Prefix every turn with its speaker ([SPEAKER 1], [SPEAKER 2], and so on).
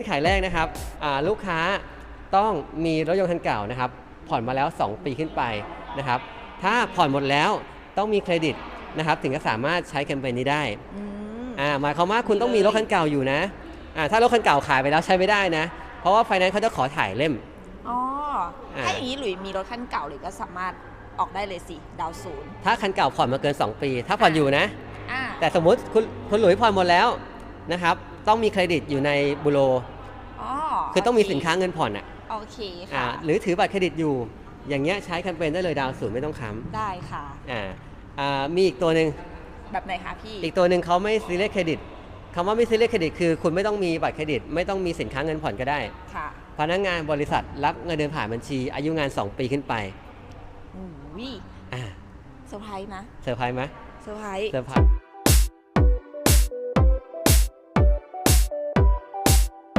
[SPEAKER 1] งื่อนไขแรกนะครับอ่าลูกค้าต้องมีรถยนต์คันเก่านะครับ ผ่อนมาแล้ว 2 ปีขึ้นไปนะครับ ถ้าผ่อนหมดแล้วต้องมีเครดิตนะครับ ถึงจะสามารถใช้แคมเปญนี้ได้
[SPEAKER 2] อืม
[SPEAKER 1] อ่าหมายความว่าคุณต้องมีรถคันเก่าอยู่นะอ่าถ้ารถคันเก่าขายไปแล้วใช้ไม่ได้นะ เพราะว่าไฟแนนซ์เขาจะขอถ่ายเล่ม
[SPEAKER 2] อ๋อ
[SPEAKER 1] อ่า
[SPEAKER 2] ถ้าอย่างนี้หลุยมีรถคันเก่าหรือก็สามารถออกได้เลยสิดาวศูนย์
[SPEAKER 1] ถ้าคันเก่าผ่อนมาเกิน 2 ปี ถ้าผ่อนอยู่นะ
[SPEAKER 2] อ่า
[SPEAKER 1] แต่สมมุติคุณคุณหลุยผ่อนหมดแล้วนะครับ ต้องมีเครดิตอยู่ในบุโร
[SPEAKER 2] อ๋อ
[SPEAKER 1] คือต้องมี
[SPEAKER 2] โเสิ
[SPEAKER 1] นค้าเงินผ่อนอะ
[SPEAKER 2] โอเค
[SPEAKER 1] อ่า
[SPEAKER 2] ค่ะ
[SPEAKER 1] หรือถือบัตรเครดิตอยู่ อย่างเงี้ยใช้แคมเปญได้เลยดาวศูนย์ไม่ต้องค้
[SPEAKER 2] ได้ค่ะำ
[SPEAKER 1] อ่าอ่ามีอีกตัวหนึ่ง
[SPEAKER 2] แบบไหนคะพี่
[SPEAKER 1] อีกตัวหนึ่งเขาไม่ซีเรียสเครดิตคำว่าไม่ซีเรียสเครดิตคือคุณไม่ต้องมีบัตรเครดิต ไม่ต้องมีสินค้าเงินผ่อนก็ได้
[SPEAKER 2] ค่ะ
[SPEAKER 1] พนักงานบริษัทรับเงินเดือนผ่านบัญชี อายุงาน 2 ปีขึ้นไป
[SPEAKER 2] อุ้ย
[SPEAKER 1] อ่า
[SPEAKER 2] เซอร์ไพรส์นะ
[SPEAKER 1] เซอร์ไพรส์ไหม
[SPEAKER 2] เซอร์ไพรส์
[SPEAKER 1] เซอร์ไพรส์